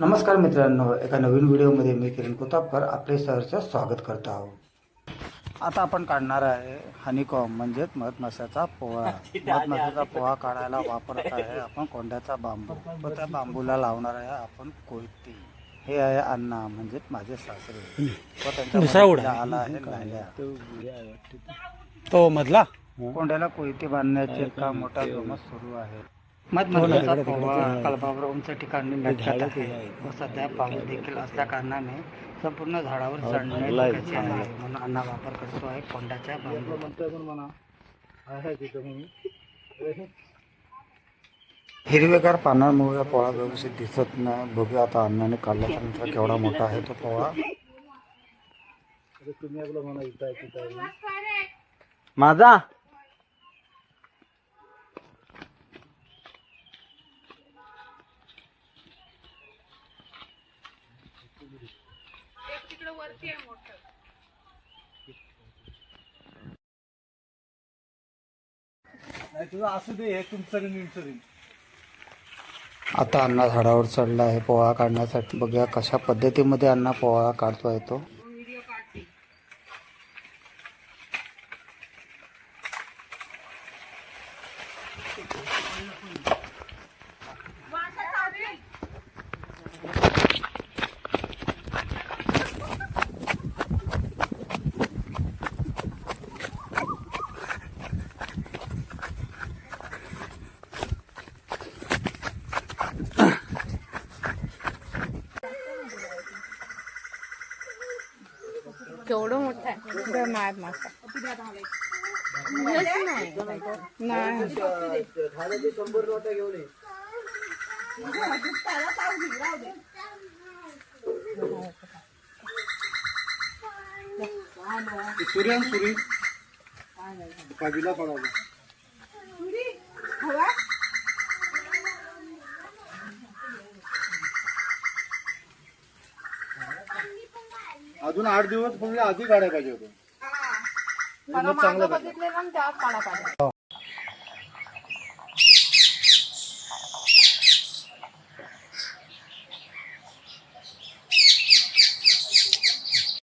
नमस्कार मित्रांनो एका नवीन व्हिडिओमध्ये मी किरण कुतापकर आपले सहर्ष स्वागत करतो आहोत. आता आपण काढणार आहे हनीकॉम म्हणजेच मधमाशाचा पोळा. मधमाशाचा पोळा काढायला वापरत आहे आपण कोंड्याचा बांबू. व त्या बांबूला लावणार आहे आपण कोयती. हे आहे अण्णा म्हणजेच माझे सासरे. व त्यांच्या आला आहे लाल्या तो मधला? कोंड्याला कोयते बांधण्याचे काम मोठा जोमात सुरू आहे. मधमाशाचा पोळा कळपावर उंच ठिकाणी लटकत आहे. व सध्या पाऊस देखील असल्या कारणाने संपूर्ण झाडावर चढणे धोक्याचे आहे म्हणून अण्णा वापर करतो आहे कोंड्याच्या बांबू हिरवेगार पानांमुळे पोळा व्यवस्थित दिसत नाही. बघूया आता अण्णाने काढल्याच्या नंतर केवढा मोठा आहे तो पोळा. माझा? असू दे हे तुमचं तुमचं आता अण्णा झाडावर चढला आहे पोळा काढण्यासाठी. बघूया कशा पद्धतीमध्ये अण्णा पोळा काढतोय तो. केवढं मोठं आहे? नाही मासा. नाही? सूर्यान सुरी. काजीला पडावं. अजून आठ दिवस म्हणजे आधी काढायला पाहिजे होतं पाडा